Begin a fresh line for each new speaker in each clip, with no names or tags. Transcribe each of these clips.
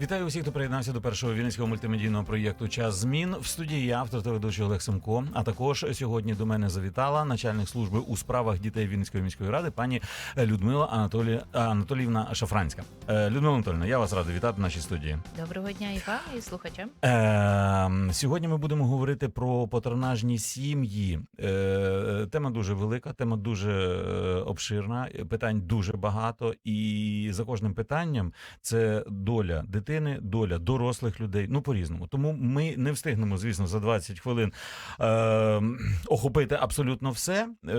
Вітаю усіх, хто приєднався до першого вінницького мультимедійного проєкту Час змін в студії я, автор та ведучий Олег Семко. А також сьогодні до мене завітала начальник служби у справах дітей Вінницької міської ради, пані Людмила Анатолі... Анатоліївна Шафранська. Е, Людмила Анатолійовна, я вас радий вітати в нашій студії.
Доброго дня і вам, і слухачам.
Е, сьогодні ми будемо говорити про патронажні сім'ї. Е, тема дуже велика, тема дуже е, обширна, питань дуже багато, і за кожним питанням це доля дитини, доля дорослих людей. Ну по-різному. Тому ми не встигнемо, звісно, за 20 хвилин е, охопити абсолютно все. Е,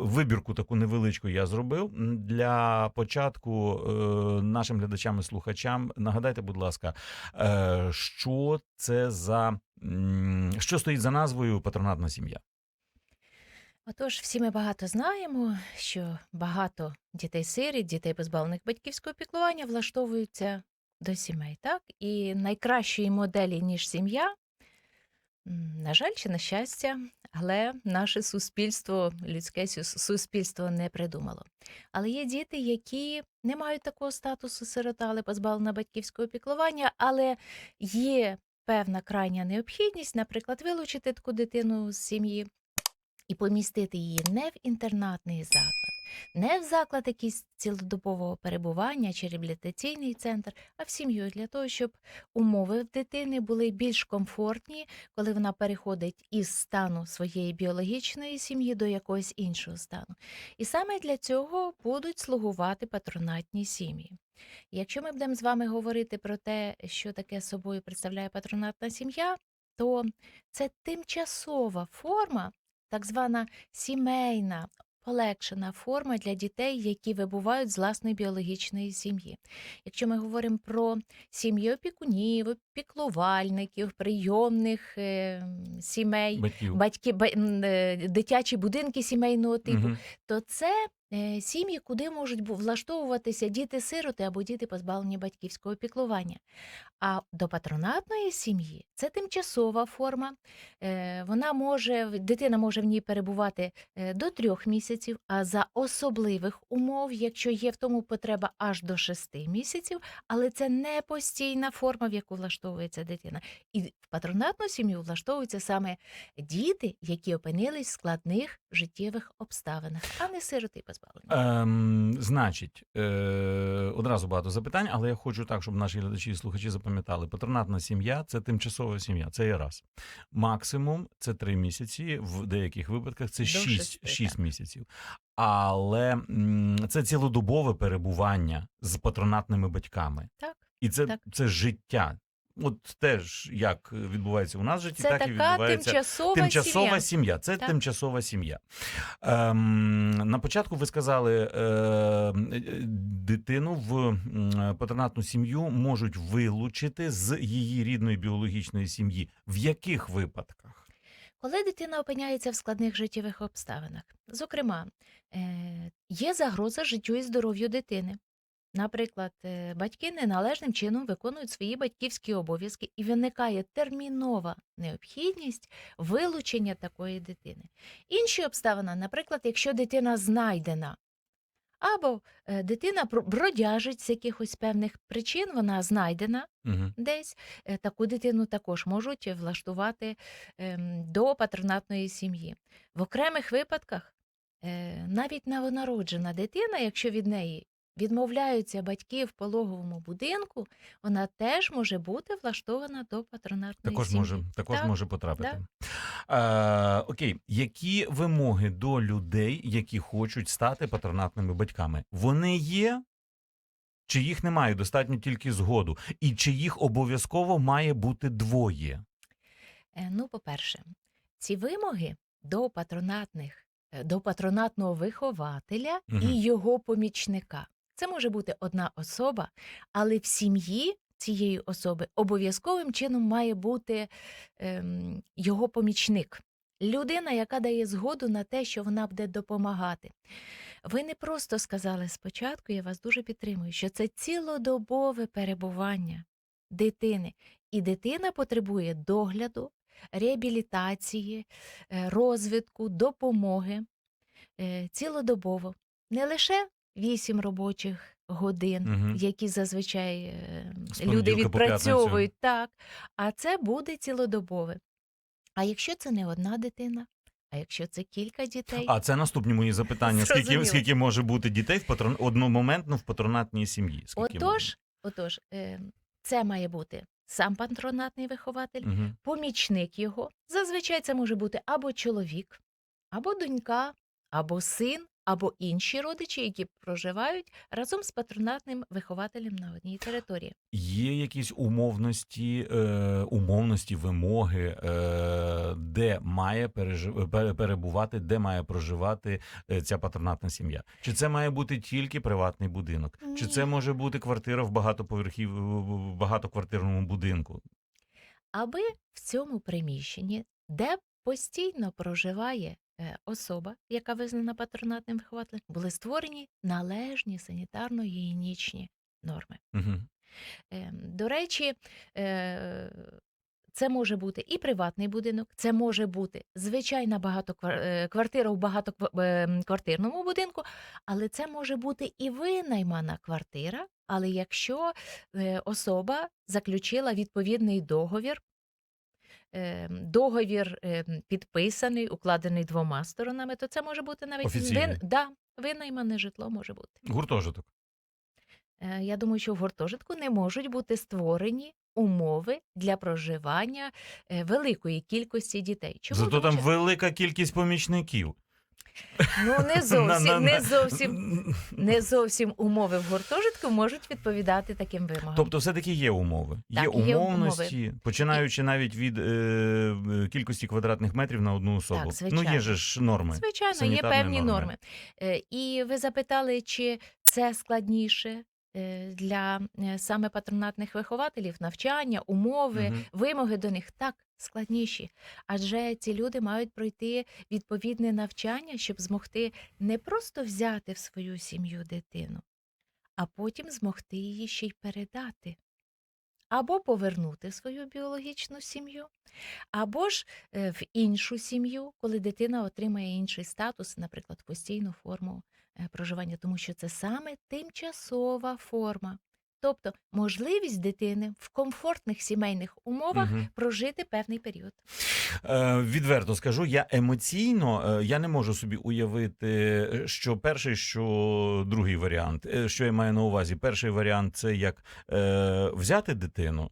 вибірку таку невеличку я зробив для початку е, нашим глядачам і слухачам. Нагадайте, будь ласка, е, що це за що стоїть за назвою патронатна сім'я?
Отож, всі ми багато знаємо, що багато дітей-сиріт, дітей позбавлених батьківського піклування влаштовуються до сімей, так? І найкращої моделі, ніж сім'я, на жаль, чи на щастя, але наше суспільство, людське суспільство не придумало. Але є діти, які не мають такого статусу сирота, але позбавлена батьківського піклування, але є певна крайня необхідність, наприклад, вилучити таку дитину з сім'ї і помістити її не в інтернатний заклад, не в заклад якийсь цілодобового перебування чи реабілітаційний центр, а в сім'ю для того, щоб умови в дитини були більш комфортні, коли вона переходить із стану своєї біологічної сім'ї до якогось іншого стану. І саме для цього будуть слугувати патронатні сім'ї. Якщо ми будемо з вами говорити про те, що таке собою представляє патронатна сім'я, то це тимчасова форма, так звана сімейна, полегшена форма для дітей, які вибувають з власної біологічної сім'ї. Якщо ми говоримо про сім'ї опікунів, піклувальників, прийомних е, сімей,
Батьків.
батьки, ба- е, дитячі будинки сімейного типу,
угу.
то це сім'ї, куди можуть влаштовуватися діти-сироти або діти, позбавлені батьківського піклування. А до патронатної сім'ї це тимчасова форма. Е, Вона може, дитина може в ній перебувати е, до трьох місяців, а за особливих умов, якщо є в тому потреба, аж до шести місяців, але це не постійна форма, в яку влаштовується дитина. І в патронатну сім'ю влаштовуються саме діти, які опинились в складних життєвих обставинах, а не сироти позбавлені.
Ем, значить, е, одразу багато запитань, але я хочу так, щоб наші глядачі і слухачі запам'ятали. Патронатна сім'я це тимчасова сім'я. Це є раз. Максимум це три місяці, в деяких випадках це шість, шість місяців. Але це цілодобове перебування з патронатними батьками.
Так.
І це,
Так.
це життя. От теж як відбувається у нас в житті,
Це
так і
така
відбувається
тимчасова,
тимчасова
сім'я.
сім'я. Це
Так.
тимчасова сім'я. Ем, на початку ви сказали, е, е, дитину в патронатну сім'ю можуть вилучити з її рідної біологічної сім'ї. В яких випадках?
Коли дитина опиняється в складних життєвих обставинах, зокрема, е, є загроза життю і здоров'ю дитини. Наприклад, е, батьки неналежним чином виконують свої батьківські обов'язки і виникає термінова необхідність вилучення такої дитини. Інші обставини, наприклад, якщо дитина знайдена, або е, дитина про- бродяжить з якихось певних причин, вона знайдена,
Угу.
десь е, таку дитину також можуть влаштувати ем, до патронатної сім'ї. В окремих випадках е, навіть новонароджена дитина, якщо від неї відмовляються батьки в пологовому будинку, вона теж може бути влаштована до патронатної
Також
сім'ї.
може, також
Так,
може потрапити. Е, окей, які вимоги до людей, які хочуть стати патронатними батьками? Вони є? Чи їх немає? Достатньо тільки згоду? І чи їх обов'язково має бути двоє?
Е, Ну, по-перше, ці вимоги до патронатних, е, до патронатного вихователя
Мгм.
і його помічника. Це може бути одна особа, але в сім'ї цієї особи обов'язковим чином має бути ем, його помічник. Людина, яка дає згоду на те, що вона буде допомагати. Ви не просто сказали спочатку, я вас дуже підтримую, що це цілодобове перебування дитини. І дитина потребує догляду, реабілітації, е, розвитку, допомоги е, цілодобово. Не лише 8 робочих годин,
Мгм.
які зазвичай е, люди відпрацьовують. Так, а це буде цілодобове. А якщо це не одна дитина, а якщо це кілька дітей,
А це наступні мої запитання. Скільки, скільки може бути дітей в патрон... одномоментно в патронатній сім'ї? Скільки
отож, отож, е, це має бути сам патронатний вихователь,
може? Мгм.
помічник його. Зазвичай це може бути або чоловік, або донька, або син, або інші родичі, які проживають разом з патронатним вихователем на одній території.
Є якісь умовності, е, умовності, вимоги, е, де має пережив... перебувати, де має проживати е, ця патронатна сім'я? Чи це має бути тільки приватний будинок? Чи це може бути квартира в багатоповерхів в багатоквартирному будинку?
Аби в цьому приміщенні, де постійно проживає особа, яка визнана патронатним вихователем, були створені належні санітарно-гігієнічні норми.
Угу.
Е, До речі, е, це може бути і приватний будинок, це може бути звичайна багатоквар- е, у багатоквартирному будинку, але це може бути і винаймана квартира. Але якщо е, особа заключила відповідний договір, е, договір е, підписаний, укладений двома сторонами, то це може бути навіть
Офіційний.
вин, да, винаймане житло може бути.
Гуртожиток.
Е, Я думаю, що в гуртожитку не можуть бути створені умови для проживання е, великої кількості дітей. Чому?
Зато там
що-
велика кількість помічників.
Ну не зовсім, не зовсім, не зовсім умови в гуртожитку можуть відповідати таким вимогам.
Тобто, все-таки є умови. є
умовності, є
умовності, починаючи навіть від е, е, кількості квадратних метрів на одну особу. Так,
звичайно.
є же ж норми.
Звичайно, є певні
норми.
норми. Е, І ви запитали, чи це складніше для е, саме патронатних вихователів, навчання, умови,
Мгм.
вимоги до них так складніші. Адже ці люди мають пройти відповідне навчання, щоб змогти не просто взяти в свою сім'ю дитину, а потім змогти її ще й передати. Або повернути свою біологічну сім'ю, або ж е, в іншу сім'ю, коли дитина отримає інший статус, наприклад, постійну форму е, проживання, тому що це саме тимчасова форма. Тобто можливість дитини в комфортних сімейних умовах
Мгм.
прожити певний період.
Е, відверто скажу, я емоційно е, я не можу собі уявити, е, що перший, що другий варіант. Е, Що я маю на увазі? Перший варіант це як е, взяти дитину.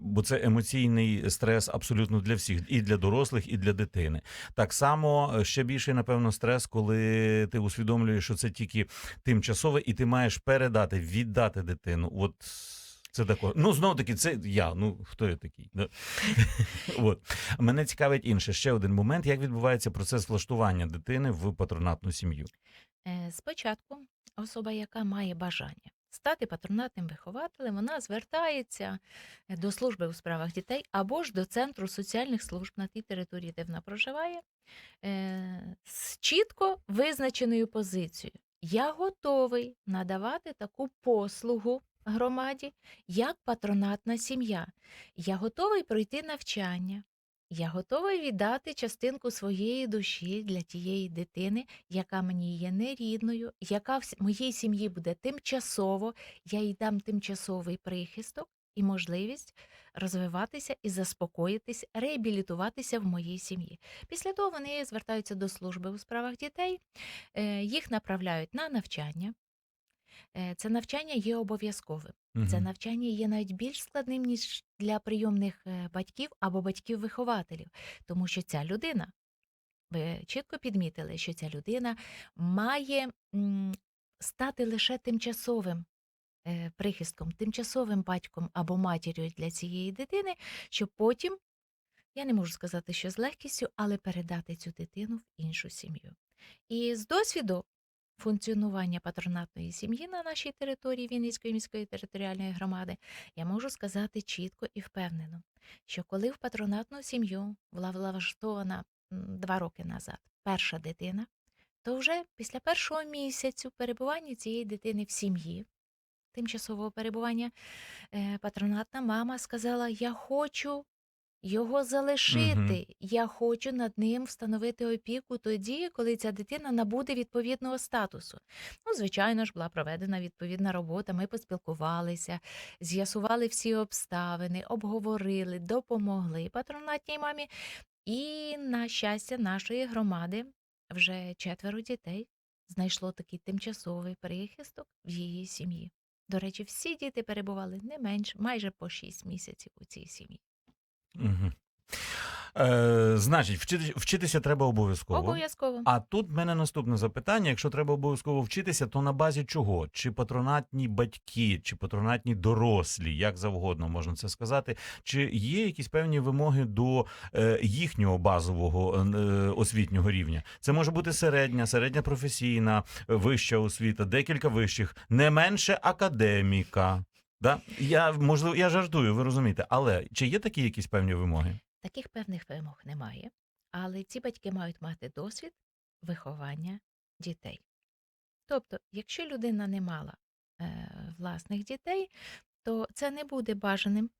Бо це емоційний стрес абсолютно для всіх, і для дорослих, і для дитини. Так само е, ще більший, напевно, стрес, коли ти усвідомлюєш, що це тільки тимчасове, і ти маєш передати, віддати дитину. От це тако. Ну, знову таки, це я. Ну хто я такий? Да? От. Мене цікавить інше. Ще один момент, як відбувається процес влаштування дитини в патронатну сім'ю.
Е, Спочатку особа, яка має бажання стати патронатним вихователем, вона звертається е, до служби у справах дітей або ж до центру соціальних служб на тій території, де вона проживає, е, з чітко визначеною позицією. Я готовий надавати таку послугу громаді, як патронатна сім'я. Я готовий пройти навчання. Я готовий віддати частинку своєї душі для тієї дитини, яка мені є нерідною, яка в с- моїй сім'ї буде тимчасово, я їй дам тимчасовий прихисток і можливість розвиватися і заспокоїтись, реабілітуватися в моїй сім'ї. Після того вони звертаються до служби у справах дітей, е, їх направляють на навчання. Е, Це навчання є обов'язковим. Це
Мгм.
навчання є навіть більш складним, ніж для прийомних е, батьків або батьків-вихователів, тому що ця людина, ви чітко підмітили, що ця людина має м, стати лише тимчасовим е, прихистком, тимчасовим батьком або матір'ю для цієї дитини, щоб потім, я не можу сказати, що з легкістю, але передати цю дитину в іншу сім'ю. І з досвіду функціонування патронатної сім'ї на нашій території Вінницької міської територіальної громади, я можу сказати чітко і впевнено, що коли в патронатну сім'ю була влаштована два роки назад перша дитина, то вже після першого місяцю перебування цієї дитини в сім'ї, тимчасового перебування, е, патронатна мама сказала: Я хочу його залишити. Я хочу над ним встановити опіку тоді, коли ця дитина набуде відповідного статусу. Ну, звичайно ж, була проведена відповідна робота. Ми поспілкувалися, з'ясували всі обставини, обговорили, допомогли патронатній мамі. І, на щастя, нашої громади вже четверо дітей знайшло такий тимчасовий прихисток в її сім'ї. До речі, всі діти перебували не менш, майже по 6 місяців у цій сім'ї.
Угу. Е, значить, вчити, вчитися треба обов'язково.
Обов'язково.
А тут в мене наступне запитання: якщо треба обов'язково вчитися, то на базі чого? Чи патронатні батьки, чи патронатні дорослі, як завгодно можна це сказати, чи є якісь певні вимоги до е, їхнього базового е, освітнього рівня? Це може бути середня, середня професійна, е, вища освіта, декілька вищих, не менше академіка. Да? Я можливо, я жартую, ви розумієте, але чи є такі якісь певні вимоги?
Таких певних вимог немає, але ці батьки мають мати досвід виховання дітей. Тобто, якщо людина не мала е, власних дітей, то це не буде бажаним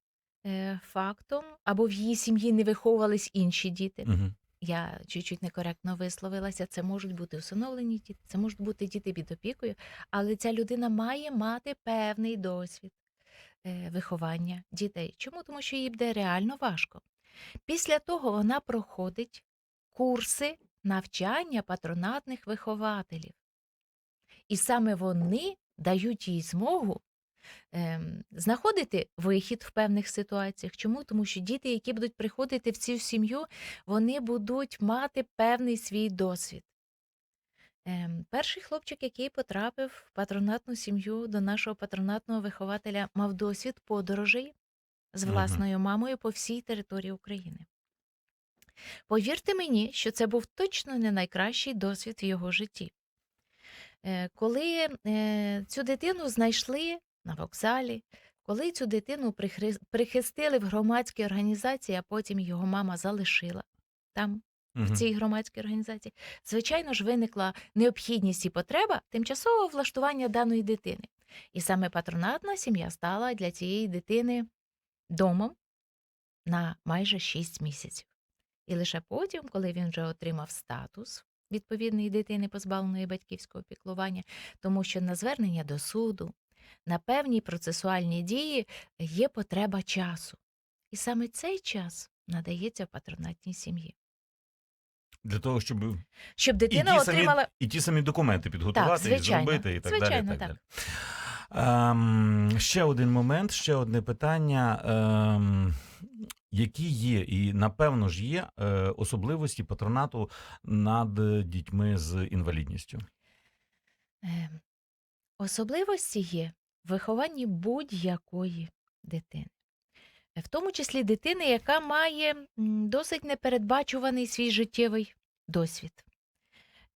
е, фактом, або в її сім'ї не виховувались інші діти.
Угу.
Я чуть-чуть некоректно висловилася. Це можуть бути усиновлені діти, це можуть бути діти під опікою, але ця людина має мати певний досвід виховання дітей. Чому? Тому що їй буде реально важко. Після того вона проходить курси навчання патронатних вихователів. І саме вони дають їй змогу ем, знаходити вихід в певних ситуаціях. Чому? Тому що діти, які будуть приходити в цю сім'ю, вони будуть мати певний свій досвід. Ем, перший хлопчик, який потрапив в патронатну сім'ю до нашого патронатного вихователя, мав досвід подорожей з власною мамою по всій території України. Повірте мені, що це був точно не найкращий досвід в його житті. Е, Коли е, цю дитину знайшли на вокзалі, коли цю дитину прихри- прихистили в громадській організації, а потім його мама залишила там, в цій громадській організації, звичайно ж, виникла необхідність і потреба тимчасового влаштування даної дитини. І саме патронатна сім'я стала для цієї дитини домом на майже 6 місяців. І лише потім, коли він вже отримав статус відповідної дитини, позбавленої батьківського піклування, тому що на звернення до суду, на певні процесуальні дії є потреба часу. І саме цей час надається патронатній сім'ї.
Для того, щоб
Щоб
і
дитина
самі,
отримала
і ті самі документи підготувати, і
звичайно.
зробити, і так
Звичайно,
далі. І так
так.
далі. Ем, ще один момент, ще одне питання. Ем, які є, і напевно ж є е, особливості патронату над дітьми з інвалідністю?
Е, Особливості є в вихованні будь-якої дитини, в тому числі дитини, яка має досить непередбачуваний свій життєвий досвід.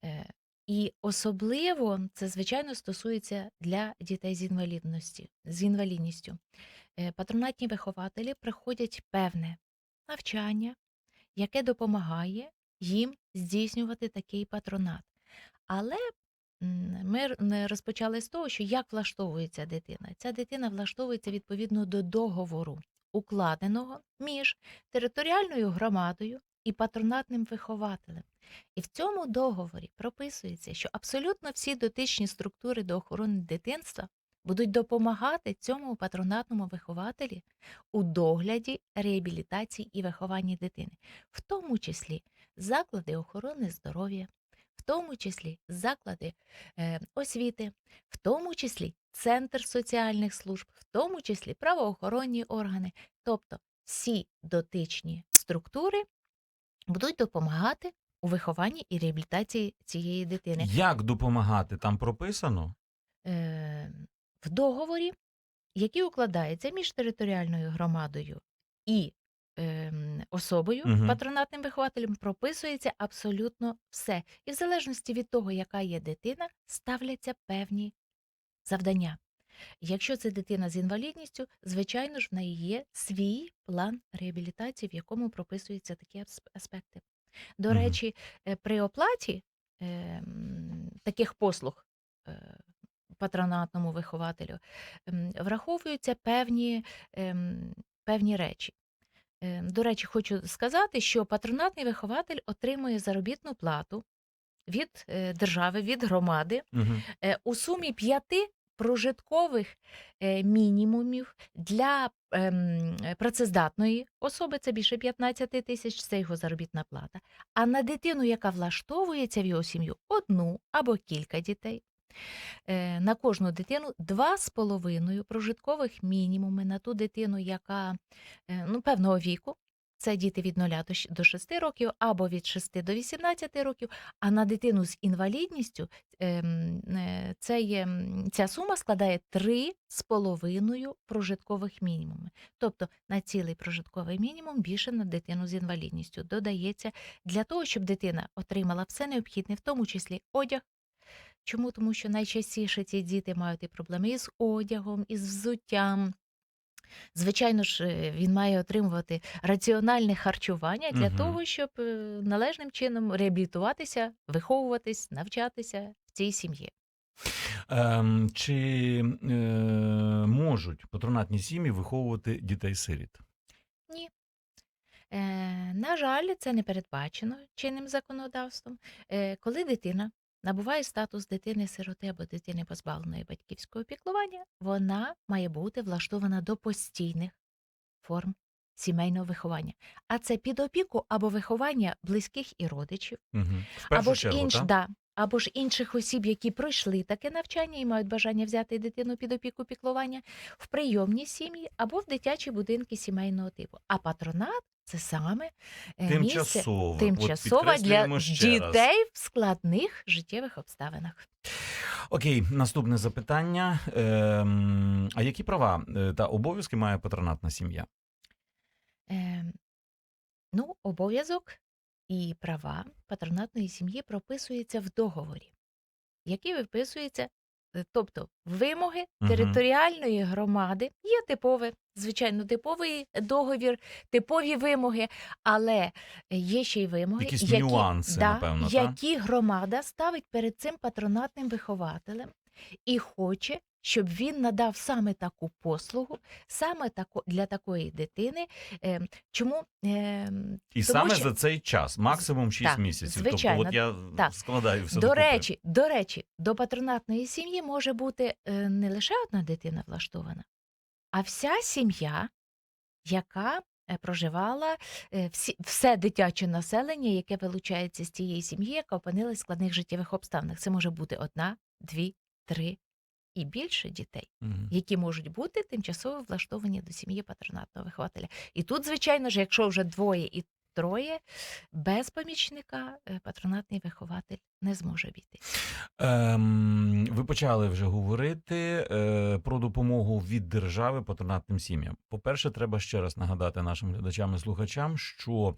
Е, І особливо це, звичайно, стосується для дітей з інвалідності, з інвалідністю. Е, Патронатні вихователі проходять певне навчання, яке допомагає їм здійснювати такий патронат. Але Ми розпочали з того, що як влаштовується дитина. Ця дитина влаштовується відповідно до договору, укладеного між територіальною громадою і патронатним вихователем. І в цьому договорі прописується, що абсолютно всі дотичні структури до охорони дитинства будуть допомагати цьому патронатному вихователі у догляді, реабілітації і вихованні дитини, в тому числі заклади охорони здоров'я, тому числі заклади е, освіти, в тому числі Центр соціальних служб, в тому числі правоохоронні органи. Тобто всі дотичні структури будуть допомагати у вихованні і реабілітації цієї дитини.
Як допомагати? Там прописано?
Е, в договорі, який укладається між територіальною громадою і ем, особою,
Мгм.
патронатним вихователем, прописується абсолютно все. І в залежності від того, яка є дитина, ставляться певні завдання. Якщо це дитина з інвалідністю, звичайно ж, в неї є свій план реабілітації, в якому прописуються такі асп- аспекти. До
Мгм.
речі, е, при оплаті ем, таких послуг е, патронатному вихователю ем, враховуються певні, ем, певні речі. Е, До речі, хочу сказати, що патронатний вихователь отримує заробітну плату від е, держави, від громади е, у сумі п'яти прожиткових мінімумів для ем, працездатної особи, це більше 15 тисяч, це його заробітна плата. А на дитину, яка влаштовується в його сім'ю, одну або кілька дітей. Е, На кожну дитину два з половиною прожиткових мінімуми на ту дитину, яка е, ну, певного віку. Це діти від 0 до 6 років або від 6 до 18 років. А на дитину з інвалідністю ем, е, це є, ця сума складає 3,5 прожиткових мінімуми. Тобто на цілий прожитковий мінімум більше на дитину з інвалідністю додається для того, щоб дитина отримала все необхідне, в тому числі одяг. Чому? Тому що найчастіше ці діти мають і проблеми із одягом, із взуттям. Звичайно ж, е, він має отримувати раціональне харчування для
Мгм.
того, щоб е, належним чином реабілітуватися, виховуватись, навчатися в цій сім'ї.
Ем, чи е, можуть патронатні сім'ї виховувати дітей-сиріт?
Ні. Е, на жаль, це не передбачено чинним законодавством. Е, коли дитина набуває статус дитини-сироти або дитини позбавленої батьківського піклування, вона має бути влаштована до постійних форм сімейного виховання. А це під опіку або виховання близьких і родичів,
Угу.
Або ж
чергу,
інш, да, або ж інших осіб, які пройшли таке навчання і мають бажання взяти дитину під опіку піклування в прийомні сім'ї або в дитячі будинки сімейного типу. А патронат це саме е, місце.
От
тимчасова для
ще раз.
дітей в складних життєвих обставинах.
Окей, наступне запитання. Ем, а які права е, та обов'язки має патронатна сім'я?
Е, ну, обов'язок і права патронатної сім'ї прописуються в договорі, який виписується, тобто вимоги територіальної громади є типове, звичайно, типовий договір, типові вимоги, але є ще й вимоги,
Якісь
які,
нюанси,
да,
напевно, та?
які громада ставить перед цим патронатним вихователем і хоче, щоб він надав саме таку послугу, саме тако, для такої дитини. Е, чому? Е,
І
Тому
саме
що-
за цей час, максимум 6
Так,
місяців.
звичайно,
Тобто, от я
так.
складаю все
до речі, до речі, до патронатної сім'ї може бути е, не лише одна дитина влаштована, а вся сім'я, яка е, проживала е, всі, все дитяче населення, яке вилучається з тієї сім'ї, яка опинилась в складних життєвих обставинах. Це може бути одна, дві, три і більше дітей,
Мгм.
які можуть бути тимчасово влаштовані до сім'ї патронатного вихователя. І тут, звичайно ж, якщо вже двоє і троє, без помічника е, патронатний вихователь не зможе обійти.
Ем, ви почали вже говорити е, про допомогу від держави патронатним сім'ям. По-перше, треба ще раз нагадати нашим глядачам і слухачам, що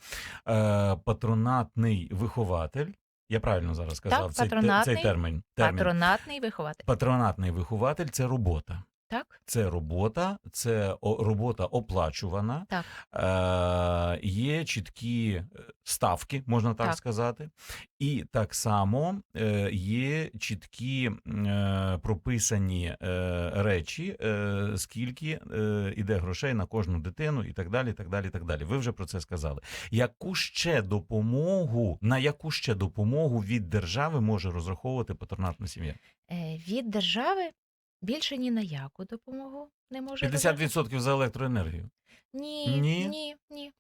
е, патронатний вихователь, я правильно зараз сказав цей, те-
патронатний-
цей термін, термін.
Патронатний вихователь.
Патронатний вихователь це робота.
Так?
Це робота, це робота оплачувана.
Так.
Е, є чіткі е, ставки, можна так,
Так.
сказати. І так само е, є чіткі е, прописані е, речі, е, скільки е, іде грошей на кожну дитину, і так далі. так далі, так далі. Ви вже про це сказали. Яку ще допомогу, на яку ще допомогу від держави може розраховувати патронатна сім'я?
Е, Від держави більше ні на яку допомогу не може розраховувати.
50% за електроенергію.
Ні,
Ні?
ні, ні.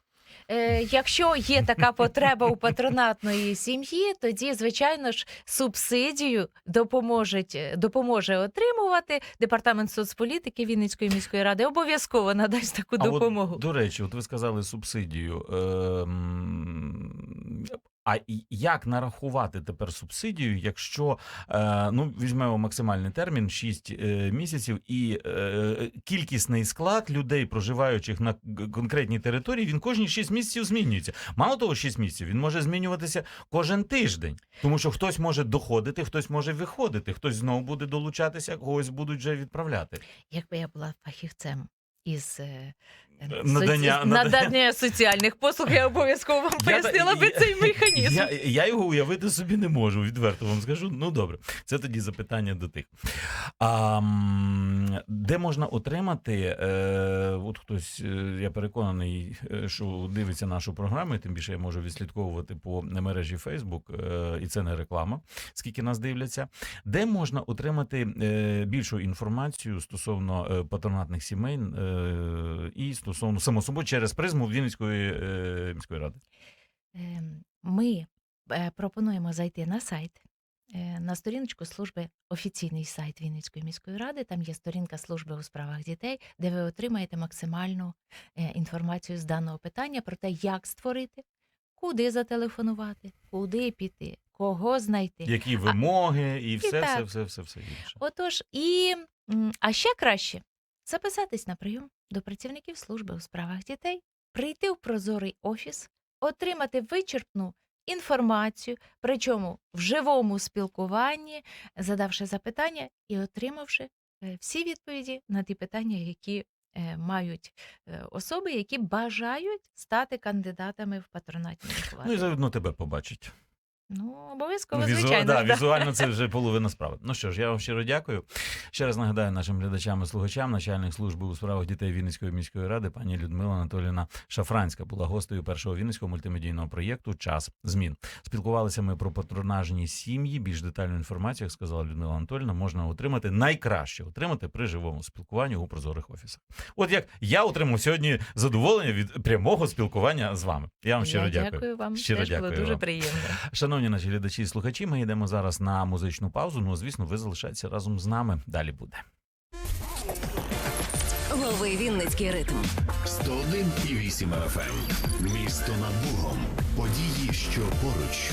Е, якщо є така потреба у патронатної сім'ї, тоді, звичайно ж, субсидію допоможуть, е, допоможе отримувати департамент соцполітики Вінницької міської ради. Обов'язково надасть таку допомогу.
От, до речі, от ви сказали субсидію. Ем, а як нарахувати тепер субсидію, якщо е, ну візьмемо максимальний термін 6 е, місяців, і е, кількісний склад людей, проживаючих на конкретній території, він кожні 6 місяців змінюється. Мало того, 6 місяців він може змінюватися кожен тиждень, тому що хтось може доходити, хтось може виходити, хтось знову буде долучатися, когось будуть вже відправляти.
Якби я була фахівцем із
Надання-
Соці- надання соціальних послуг. Я обов'язково вам пояснила би цей механізм.
Я, я його уявити собі не можу, відверто вам скажу. Ну добре, це тоді запитання до тих. А, де можна отримати? Е, от хтось, е, я переконаний, е, що дивиться нашу програму, і тим більше я можу відслідковувати по мережі Facebook, е, і це не реклама, скільки нас дивляться. Де можна отримати е, більшу інформацію стосовно е, патронатних сімей е, і стосовно само собою через призму Вінницької е, міської ради?
Ем, Ми е, пропонуємо зайти на сайт. е, На сторіночку служби офіційний сайт Вінницької міської ради. Там є сторінка служби у справах дітей, де ви отримаєте максимальну е, інформацію з даного питання про те, як створити, куди зателефонувати, куди піти, кого знайти.
Які вимоги і все, все,
так.
все, все, все інше.
Отож, і а ще краще записатись на прийом до працівників служби у справах дітей, прийти в прозорий офіс, отримати вичерпну інформацію, причому в живому спілкуванні, задавши запитання і отримавши е, всі відповіді на ті питання, які е, мають е, особи, які бажають стати кандидатами в патронатні
Ну і заодно тебе побачить.
Ну, обов'язково,
Візу-
звичайно.
да,
да.
Візуально це вже половина справи. Ну що ж, я вам щиро дякую. Ще раз нагадаю нашим глядачам і слухачам, начальник служби у справах дітей Вінницької міської ради, пані Людмила Анатоліївна Шафранська була гостею першого вінницького мультимедійного проєкту Час змін. Спілкувалися ми про патронажні сім'ї. Більш детальну інформацію, як сказала Людмила Анатоліївна, можна отримати найкраще отримати при живому спілкуванні у прозорих офісах. От як я отримав сьогодні задоволення від прямого спілкування з вами. Я вам щиро
Я
дякую.
дякую вам.
Щиро
Теж було
дякую
дуже
вам.
приємно.
Шановні наші глядачі і слухачі, ми йдемо зараз на музичну паузу. Ну, звісно, ви залишайтеся разом з нами. Далі буде.
Лови Вінницький ритм.
101,8 FM. Місто над Богом. Події, що поруч.